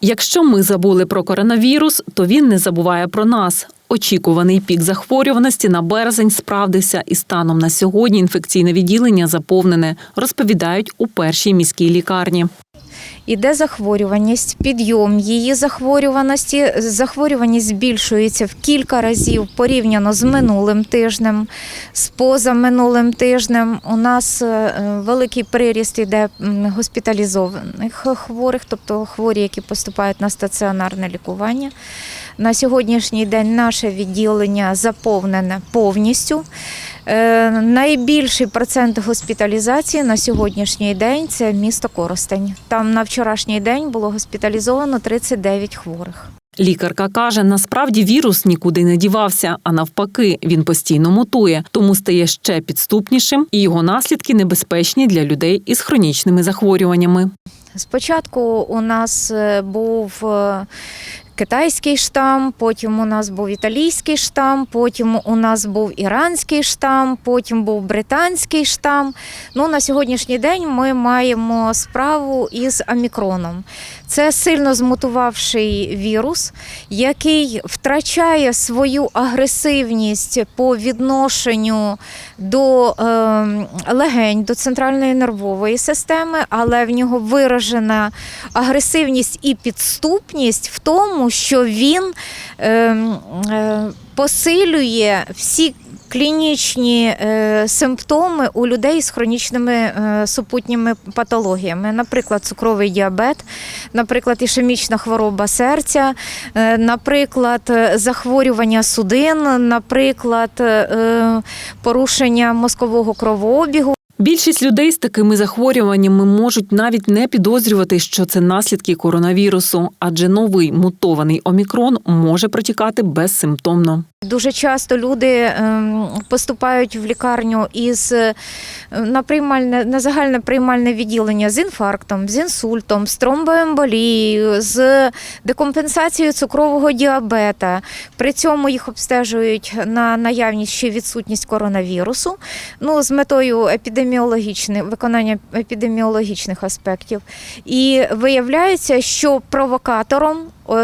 Якщо ми забули про коронавірус, то він не забуває про нас. Очікуваний пік захворюваності на березень справдився, і станом на сьогодні інфекційне відділення заповнене, розповідають у першій міській лікарні. Іде захворюваність, підйом її захворюваності. Захворюваність збільшується в кілька разів порівняно з минулим тижнем, з позаминулим тижнем. У нас е, великий приріст іде госпіталізованих хворих, тобто хворі, які поступають на стаціонарне лікування. На сьогоднішній день наше відділення заповнене повністю. Е, Найбільший процент госпіталізації на сьогоднішній день це місто Коростень. Там на вчорашній день було госпіталізовано 39 хворих. Лікарка каже, насправді вірус нікуди не дівався, а навпаки, він постійно мутує, тому стає ще підступнішим, і його наслідки небезпечні для людей із хронічними захворюваннями. Спочатку у нас е, був е, китайський штам, потім у нас був італійський штам, потім у нас був іранський штам, потім був британський штам. Ну, на сьогоднішній день ми маємо справу із омікроном. Це сильно змутувавший вірус, який втрачає свою агресивність по відношенню до е, легень, до центральної нервової системи, але в нього виражена агресивність і підступність в тому, що він е, е, посилює всі. Клінічні е, симптоми у людей з хронічними е, супутніми патологіями, наприклад, цукровий діабет, наприклад, ішемічна хвороба серця, наприклад, захворювання судин, наприклад, порушення мозкового кровообігу. Більшість людей з такими захворюваннями можуть навіть не підозрювати, що це наслідки коронавірусу, адже новий мутований омікрон може протікати безсимптомно. Дуже часто люди ем, поступають в лікарню із е, на приймальне на загальне приймальне відділення з інфарктом, з інсультом, з тромбоемболією, з декомпенсацією цукрового діабета. При цьому їх обстежують на наявність чи відсутність коронавірусу. Ну з метою епідеміологічних виконання епідеміологічних аспектів. І виявляється, що провокатором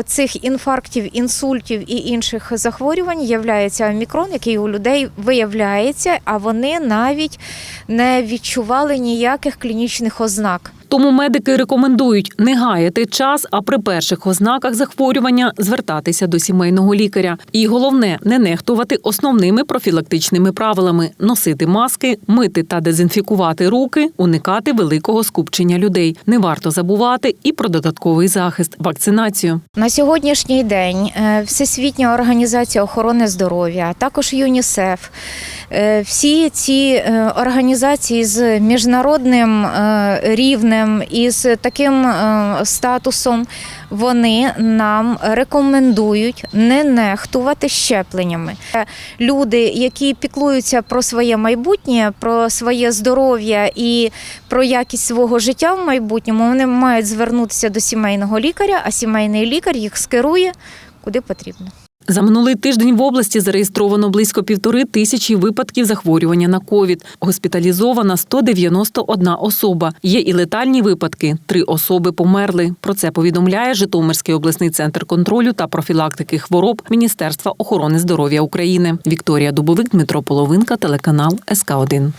цих інфарктів, інсультів і інших захворювань являється омікрон, який у людей виявляється, а вони навіть не відчували ніяких клінічних ознак. Тому медики рекомендують не гаяти час, а при перших ознаках захворювання звертатися до сімейного лікаря. І головне не нехтувати основними профілактичними правилами: носити маски, мити та дезінфікувати руки, уникати великого скупчення людей. Не варто забувати і про додатковий захист вакцинацію. На сьогоднішній день е, Всесвітня організація охорони здоров'я, а також ЮНІСЕФ, всі ці е, організації з міжнародним е, рівнем і з таким е, статусом, вони нам рекомендують не нехтувати щепленнями. Е, Люди, які піклуються про своє майбутнє, про своє здоров'я і про якість свого життя в майбутньому, вони мають звернутися до сімейного лікаря, а сімейний лікар їх скерує куди потрібно. За минулий тиждень в області зареєстровано близько півтори тисячі випадків захворювання на ковід. Госпіталізована 191 особа. Є і летальні випадки. Три особи померли. Про це повідомляє Житомирський обласний центр контролю та профілактики хвороб Міністерства охорони здоров'я України. Вікторія Дубовик, Дмитро Половинка, телеканал СК 1